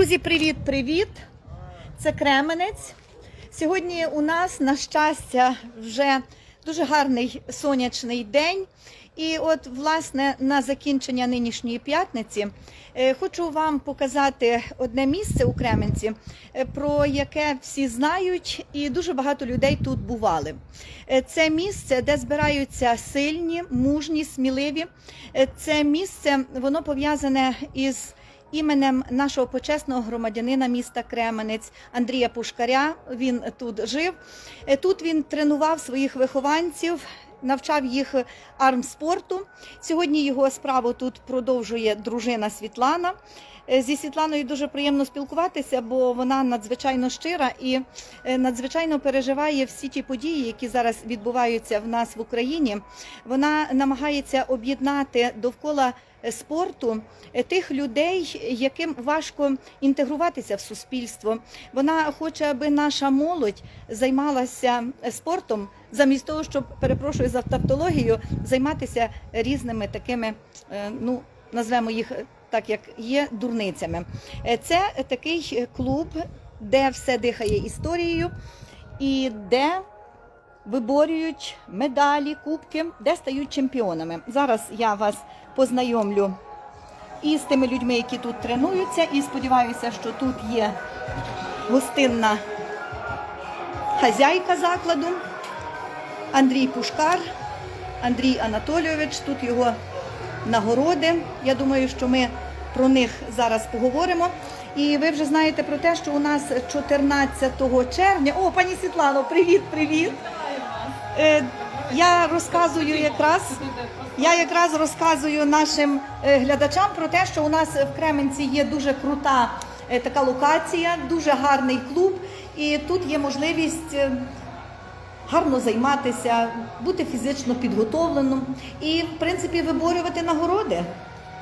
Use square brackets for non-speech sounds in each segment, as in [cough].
Друзі, привіт-привіт! Це Кременець. Сьогодні у нас, на щастя, вже дуже гарний сонячний день. І от, власне, на закінчення нинішньої п'ятниці е, хочу вам показати одне місце у Кременці, е, про яке всі знають, і дуже багато людей тут бували. Е, Це місце, де збираються сильні, мужні, сміливі. Це місце воно пов'язане із іменем нашого почесного громадянина міста Кременець Андрія Пушкаря. Він тут жив. Е, Тут він тренував своїх вихованців. Навчав їх армспорту. Сьогодні його справу тут продовжує дружина Світлана. Е, Зі Світланою дуже приємно спілкуватися, бо вона надзвичайно щира і е, надзвичайно переживає всі ті події, які зараз відбуваються в нас в Україні. Вона намагається об'єднати довкола спорту е, тих людей, яким важко інтегруватися в суспільство. Вона хоче, аби наша молодь займалася спортом, замість того, щоб перепрошую за тавтологію, займатися різними такими, е, ну назвемо їх е, так, як є дурницями. Це такий клуб, де все дихає історією і де виборюють медалі, кубки, де стають чемпіонами. Зараз я вас познайомлю і з тими людьми, які тут тренуються, і сподіваюся, що тут є гостинна хазяйка закладу Андрій Пушкар, Андрій Анатолійович. Тут його нагороди. Я думаю, що ми про них зараз поговоримо. І ви вже знаєте про те, що у нас 14 червня. О, пані Світлано, привіт, привіт. Е, Я розказую якраз. Я якраз розказую нашим е, глядачам про те, що у нас в Кременці є дуже крута е, така локація, дуже гарний клуб, і тут є можливість е, гарно займатися, бути фізично підготовленим і, в принципі, виборювати нагороди.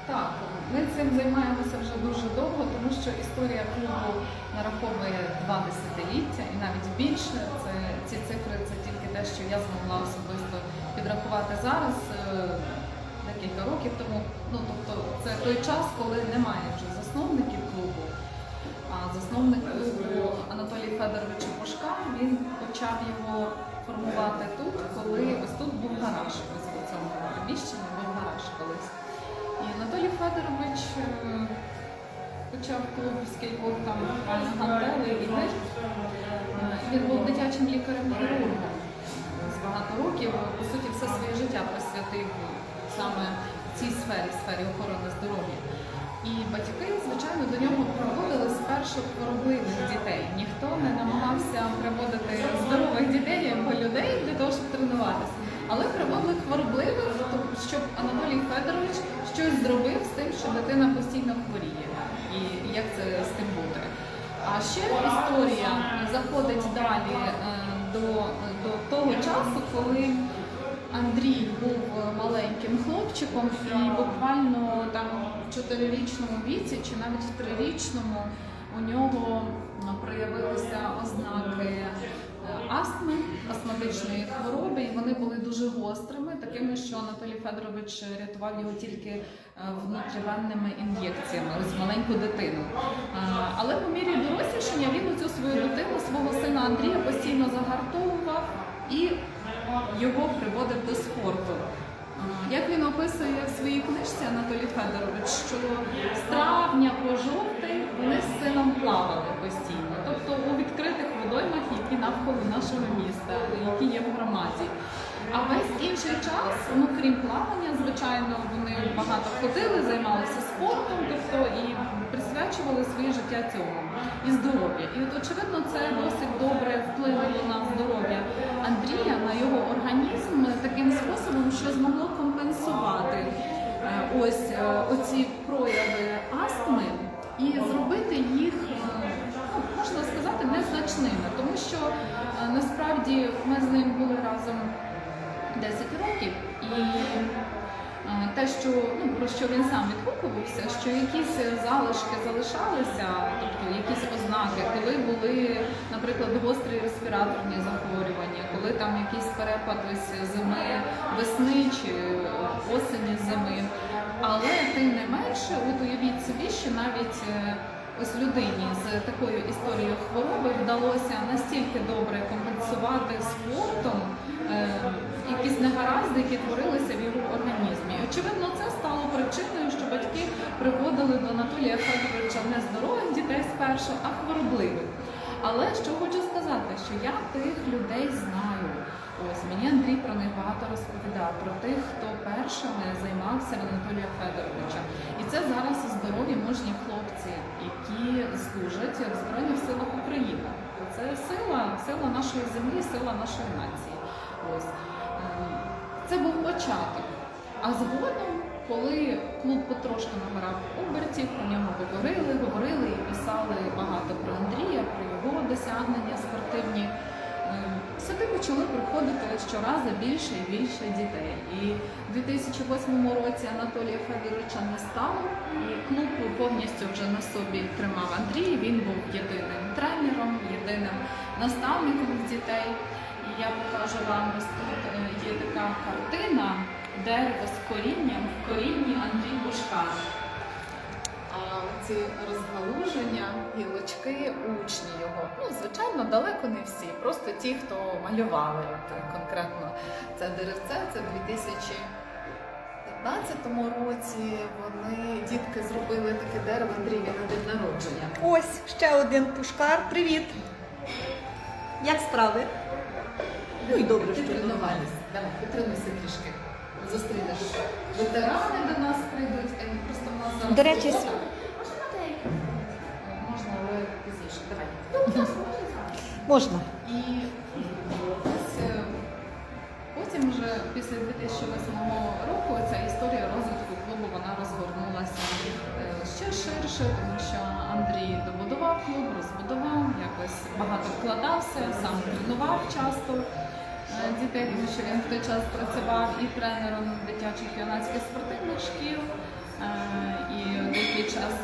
Так, ми цим займаємося вже дуже довго, тому що історія клубу нараховує два десятиліття і навіть більше. Це ці цифри це тільки те, що я змогла особисто підрахувати зараз. е, Декілька років тому, ну тобто це той час, коли немає вже засновників клубу. А засновник клубу Анатолій Федорович Пушка він почав його формувати тут, коли ось тут був гараж. Ось у цьому приміщенні був гараж колись. І Анатолій Федорович е, почав клуб з кількох там гантелей і ниж. Е, Він був дитячим лікарем-хірургом з багато років. По суті, все своє життя присвятив саме цій сфері, сфері охорони здоров'я. І батьки, звичайно, до нього приводили спершу хворобливих дітей. Ніхто не намагався приводити здорових дітей або людей для того, щоб тренуватися. Але приводили хворобливих, щоб Анатолій Федорович щось зробив з тим, що дитина постійно хворіє. І як це з тим бути. А ще історія заходить далі е, до, до того коли Андрій був маленьким хлопчиком, і буквально там в чотирирічному віці, чи навіть в трирічному, у нього проявилися ознаки е, астми, астматичної хвороби, і вони були дуже гострими, такими, що Анатолій Федорович рятував його тільки е, внутрівенними ін'єкціями, ось маленьку дитину. Е, Але по мірі дорослішання він оцю свою дитину, свого сина Андрія постійно загартовував і його приводив до спорту. Як він описує в своїй книжці Анатолій Федорович, що з травня по жовтий вони з сином плавали постійно, тобто у відкритих водоймах, які навколо нашого міста, які є в громаді. А весь інший час, ну крім плавання, звичайно, вони багато ходили, займалися спортом, тобто і присвячували своє життя цьому і здоров'я. І от очевидно, це досить добре вплинуло на здоров'я Андрія, на його організм таким способом, що змогло компенсувати е, ось е, оці прояви астми і зробити їх. е, ну, Можна сказати, незначними, тому що насправді ми з ним були разом 10 років, і е, те, що ну про що він сам відгукувався, що якісь залишки залишалися, тобто якісь ознаки, коли були, наприклад, гострі респіраторні захворювання, коли там якийсь перепад ось зими весни чи осені зими. Але тим не менше, от уявіть собі, що навіть е, ось людині з такою історією хвороби вдалося настільки добре компенсувати спортом е, якісь негаразди, які творилися в його організмі. Очевидно, це стало причиною, що батьки приводили до Анатолія Федоровича не здорових дітей спершу, а хворобливих. Але що хочу сказати, що я тих людей знаю. Ось мені Андрій про них багато розповідав про тих, хто першими займався Анатолія Федоровича. І це зараз здорові мужні хлопці, які служать в Збройних силах України. Це сила, сила нашої землі, сила нашої нації. Ось це був початок. А згодом, коли клуб потрошки набирав обертів, про нього говорили, говорили і писали багато про Андрія, про його досягнення спортивні. Ем, Сюди почали приходити щоразу більше і більше дітей. І в 2008 році Анатолія Федоровича не стало, і клуб повністю вже на собі тримав Андрій. Він був єдиним тренером, єдиним наставником дітей. Я покажу вам ось тут е, є така картина дерево з корінням в корінні Андрій Бушкар. А ці розгалуження, гілочки, учні його. Ну, звичайно, далеко не всі, просто ті, хто малювали конкретно це деревце, це в 2015 році. Вони дітки зробили таке дерево Андрія на день народження. Ось ще один пушкар. Привіт. Як справи? Ну і добре, що тренувалися. Давай, потренуйся трішки. Зустрінеш ветерани до нас прийдуть. Е, Просто в нас зараз До речі, робота. можна, але пізніше. Давай. Можна. І ось е, потім вже після 2008 року ця історія розвитку клубу вона розгорнулася е, ще ширше, тому що Андрій добудував клуб, розбудував, якось багато вкладався, сам тренував часто дітей, тому що він в той час працював і тренером дитячих юнацьких спортивних шкіл. е, І деякий час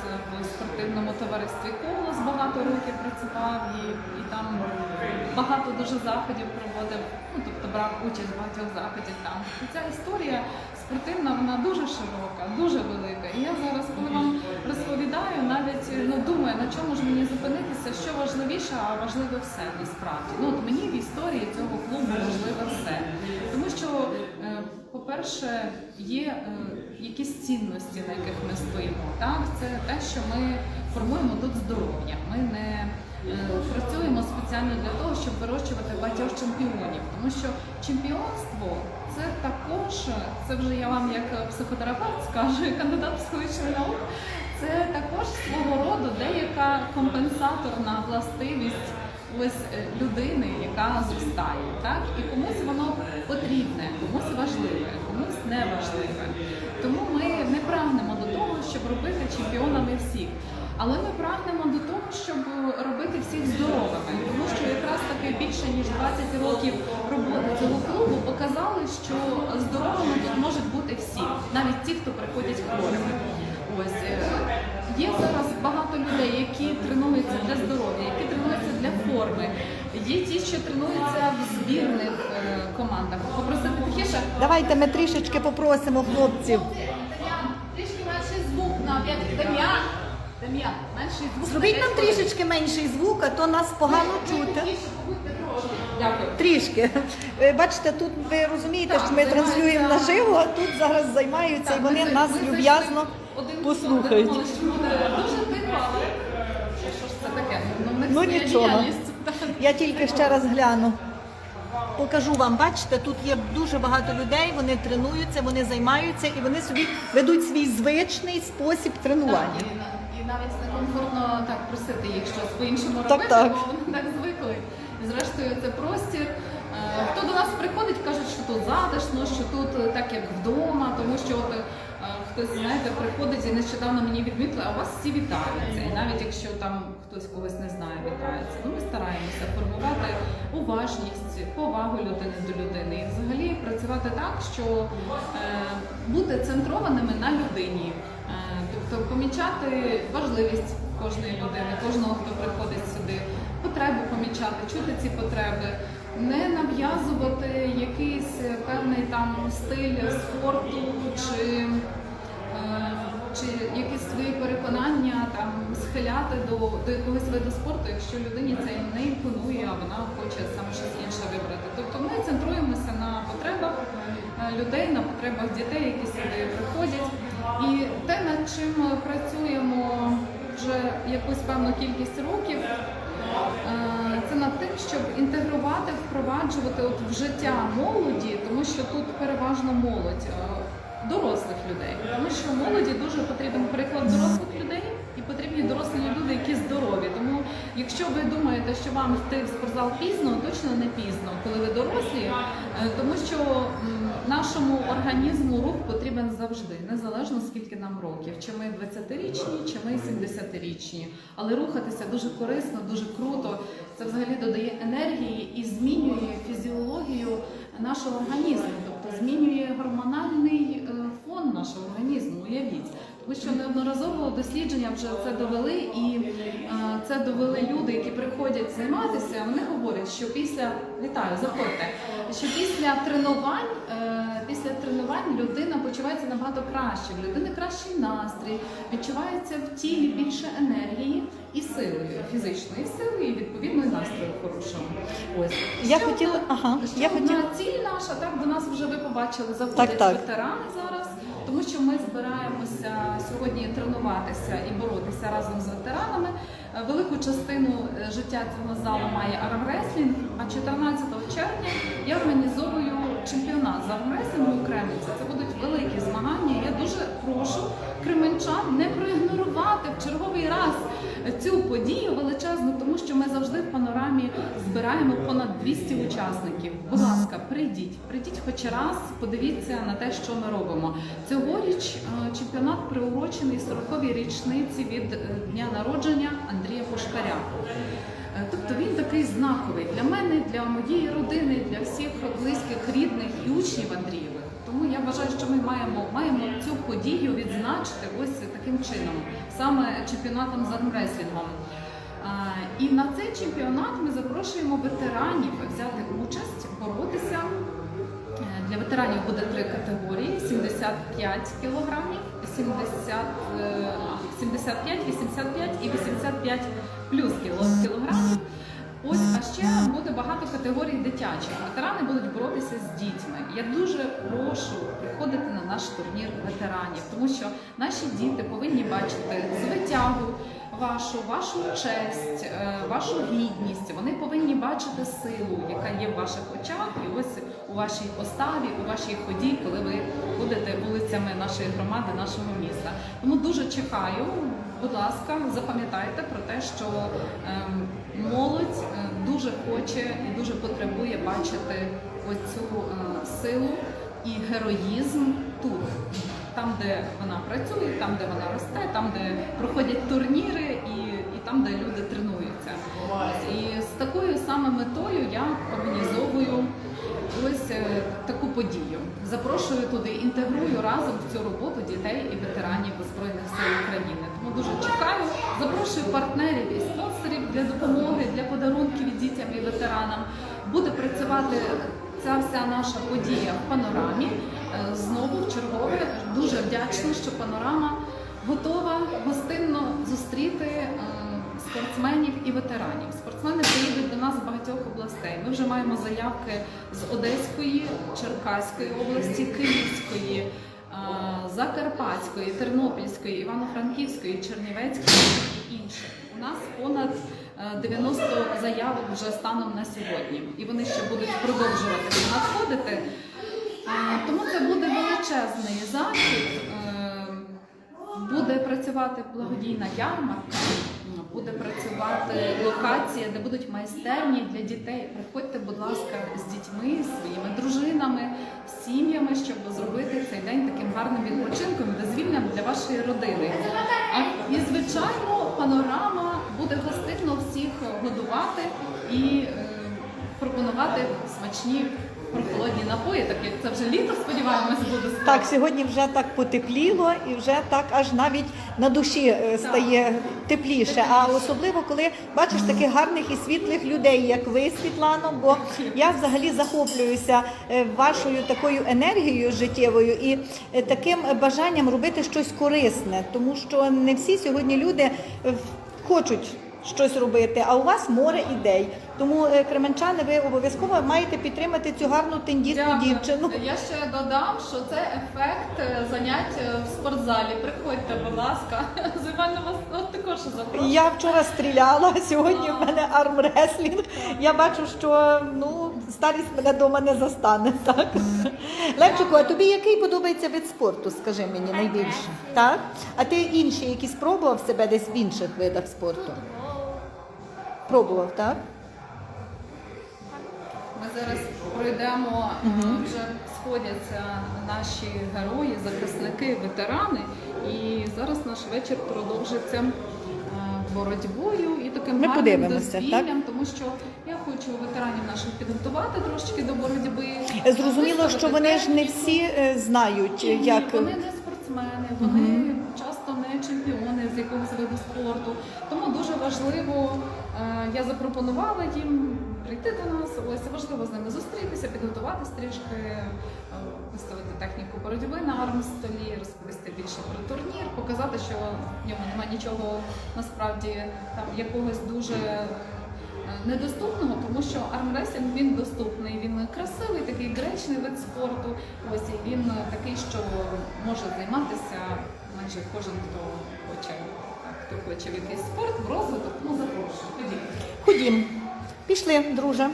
в спортивному товаристві Колос багато років працював і, і там багато дуже заходів проводив, ну тобто брав участь в багатьох заходів там. Ця історія вона дуже широка, дуже велика. І я зараз, коли вам розповідаю, навіть ну думаю, на чому ж мені зупинитися, що важливіше, а важливе все насправді. Ну от мені в історії цього клубу важливе все. Тому що, е, по-перше, є е, якісь цінності, на яких ми стоїмо. Так, це те, що ми формуємо тут здоров'я. Ми не е, працюємо спеціально для того, щоб вирощувати багатьох чемпіонів, тому що чемпіонство це також, це вже я вам як психотерапевт скажу, і кандидат психологічних наук, це також свого роду деяка компенсаторна властивість ось е, людини, яка зростає. Так? І комусь воно потрібне, комусь важливе, комусь не важливе. Тому ми не прагнемо до того, щоб робити чемпіонами всіх. Але ми прагнемо до того, щоб робити всіх здоровими, тому що якраз таки більше ніж 20 років роботи цього клубу показали, що здоровими тут можуть бути всі, навіть ті, хто приходять хворими. Ось е, є зараз багато людей, які тренуються для здоров'я, які тренуються для форми. Є ті, що тренуються в збірних е, командах. Попросити тихіше. Давайте ми трішечки попросимо хлопців. Трішки менший звук на п'ятих. Дем'ян, менший звук. Зробіть нам трішечки менший звук, а то нас погано чути. Дякую. Трішки. Е, Бачите, тут ви розумієте, Так, що ми транслюємо наживо, а тут зараз займаються і вони ми нас ми люб'язно один послухають. Дуже тихо, що ж це таке? Ну, Ну, нічого. Я тільки ще раз гляну. Покажу вам, бачите, тут є дуже багато людей, вони тренуються, вони займаються і вони собі ведуть свій звичний спосіб тренування. Навіть некомфортно так просити їх щось по-іншому Так, робити, так. бо вони так звикли. Зрештою це простір. Е, Хто до нас приходить, кажуть, що тут затишно, що тут е, так як вдома, тому що от, е, хтось знаєте, приходить і нещодавно мені відмітили, а у вас всі вітаються. І навіть якщо там хтось когось не знає, вітається. Ну ми стараємося формувати уважність, повагу людини до людини і взагалі працювати так, що е, бути центрованими на людині. Тобто помічати важливість кожної людини, кожного, хто приходить сюди, потребу помічати, чути ці потреби, не нав'язувати якийсь певний там стиль спорту чи е, чи якісь свої переконання там схиляти до, до якогось виду спорту, якщо людині це не імпонує, а вона хоче саме щось інше вибрати. Тобто ми центруємося на потребах е, людей, на потребах дітей, які сюди приходять. І те, над чим працюємо вже якусь певну кількість років, е, це над тим, щоб інтегрувати, впроваджувати от в життя молоді, тому що тут переважно молодь. е, Дорослих людей, тому що молоді дуже потрібен приклад дорослих людей і потрібні дорослі люди, які здорові. Тому, якщо ви думаєте, що вам йти в спортзал пізно, точно не пізно, коли ви дорослі, е, тому що нашому організму рух потрібен завжди, незалежно скільки нам років, чи ми 20-річні, чи ми 70-річні. Але рухатися дуже корисно, дуже круто. Це взагалі додає енергії і змінює фізіологію нашого організму, тобто змінює гормональний е, фон нашого організму. Уявіть. Тому що неодноразово дослідження вже це довели, і е, це довели люди, які приходять займатися. Вони говорять, що після вітаю, заходьте, що після тренувань, е, після тренувань людина почувається набагато краще. В людини кращий настрій, відчувається в тілі більше енергії і сили, фізичної сили, і відповідно і настрою хорошого. Ось Я хотіла- ага, я хотіла- ціль наша, так до нас вже ви побачили, заходять Так, так. ветерани зараз, тому що ми збираємося сьогодні тренуватися і боротися разом з ветеранами. Е, Велику частину е, життя цього залу має армреслінг, а 14 червня я організовую чемпіонат з армреслінгу у Кременці. Це будуть великі змагання. Я дуже прошу кременчан не проігнорувати в черговий раз цю подію величезну, тому що ми завжди в панорамі збираємо понад 200 учасників. Будь ласка, прийдіть, прийдіть хоч раз, подивіться на те, що ми робимо. Цьогоріч е, чемпіонат приурочений 40-й річниці від е, дня народження Андрія Пушкаря. Е, Тобто він такий знаковий для мене, для моєї родини, для всіх близьких, рідних і учнів Андрієвих. Тому я вважаю, що ми маємо, маємо цю подію відзначити ось таким чином, саме чемпіонатом з армреслінгом. І на цей чемпіонат ми запрошуємо ветеранів взяти участь, боротися. Е, Для ветеранів буде три категорії: 75 кілограмів, 70, е, 75, 85 і 85 плюс кіло- кілограмів. Ось, а ще буде багато категорій дитячих. Ветерани будуть боротися з дітьми. Я дуже прошу приходити на наш турнір ветеранів, тому що наші діти повинні бачити звитягу вашу, вашу честь, е, вашу гідність. Вони повинні бачити силу, яка є в ваших очах, і ось у вашій поставі, у вашій ході, коли ви будете вулицями нашої громади, нашого міста. Тому дуже чекаю. Будь ласка, запам'ятайте про те, що ем, молодь е, дуже хоче і дуже потребує бачити оцю е, силу і героїзм тут, там, де вона працює, там, де вона росте, там, де проходять турніри і, і там, де люди тренуються. І з такою саме метою я організовую ось е, таку подію. Запрошую туди, інтегрую разом в цю роботу дітей і ветеранів Збройних сил України. Тому дуже чекаю. Запрошую партнерів і спонсорів для допомоги, для подарунків дітям і ветеранам. Буде працювати ця вся наша подія в панорамі. Е, Знову в чергове дуже вдячна, що панорама готова гостинно зустріти. е, Спортсменів і ветеранів. Спортсмени з багатьох областей. Ми вже маємо заявки з Одеської, Черкаської області, Київської, е, Закарпатської, Тернопільської, Івано-Франківської, Чернівецької і інших. У нас понад е, 90 заявок вже станом на сьогодні, і вони ще будуть продовжувати надходити. Е, Тому це буде величезний захід. Буде працювати благодійна ярмарка, буде працювати локація, де будуть майстерні для дітей. Приходьте, будь ласка, з дітьми, своїми дружинами, сім'ями, щоб зробити цей день таким гарним відпочинком, дозвільним для вашої родини. І звичайно, панорама буде гостинно всіх годувати і е, пропонувати смачні прохолодні напої, так як це вже літо, сподіваємось, буде скоро. Так, сьогодні вже так потепліло і вже так аж навіть на душі е, стає тепліше. А особливо, коли бачиш таких гарних і світлих людей, як ви, Світлано, бо я взагалі захоплююся е, вашою такою енергією життєвою і е, таким бажанням робити щось корисне, тому що не всі сьогодні люди е, хочуть. Щось робити, а у вас море ідей. Тому е, кременчани, ви обов'язково маєте підтримати цю гарну тендітну дівчину. Я ще додам, що це ефект е, занять е, в спортзалі. Приходьте, будь ласка. [laughs] Звичайно, вас от також запрошую. Я вчора стріляла, [laughs] сьогодні в мене армреслінг. Я бачу, що ну старість мене вдома не застане. [laughs] Так Левчику, а тобі який подобається вид спорту? Скажи мені найбільше, так? А ти інші якісь пробував себе десь в інших видах спорту? Пробував, так? Зараз пройдемо, е, вже сходяться наші герої, захисники, ветерани. І зараз наш вечір продовжиться е, боротьбою і таким Ми гарним дозвіллям, тому що я хочу ветеранів наших підготувати трошки до боротьби. Зрозуміло, що вони ж не всі е, знають, Ні, як вони не спортсмени, вони часто не чемпіони з якогось виду спорту. Тому дуже важливо, я запропонувала їм прийти до нас. Ось важливо з ними зустрітися, підготуватись трішки, е, виставити техніку боротьби на армстолі, розповісти більше про турнір, показати, що в ньому немає нічого насправді там якогось дуже. е, Недоступного, тому що армреслінг він доступний, він красивий, такий гречний вид спорту. Ось і він такий, що може займатися майже кожен, хто хоче, хто хоче в якийсь спорт, в розвиток, ну запрошую. Ходіть. ходім. Пішли, друже.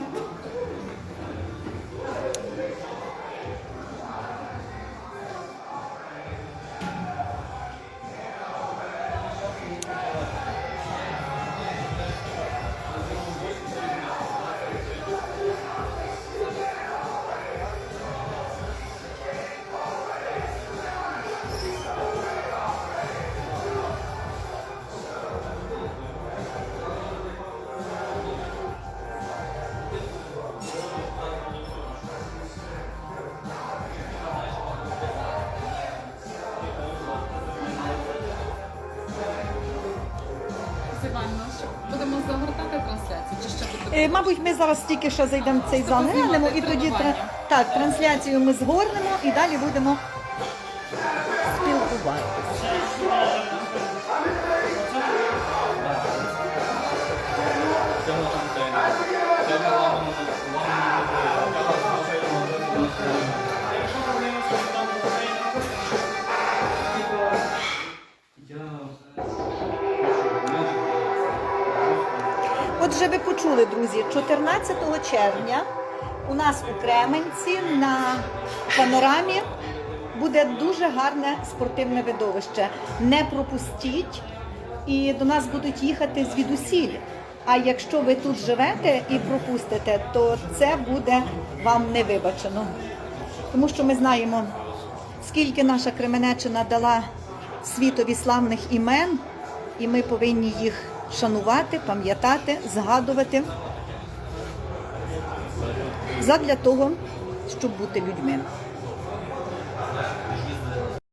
Мабуть, ми зараз тільки ще зайдемо в цей зал, глянемо і тоді тра- так, трансляцію ми згорнемо і далі будемо Отже, ви почули, друзі, 14 червня у нас у Кременці на панорамі буде дуже гарне спортивне видовище. Не пропустіть, і до нас будуть їхати звідусіль. А якщо ви тут живете і пропустите, то це буде вам не вибачено. Тому що ми знаємо, скільки наша Кременеччина дала світові славних імен, і ми повинні їх шанувати, пам'ятати, згадувати задля того, щоб бути людьми.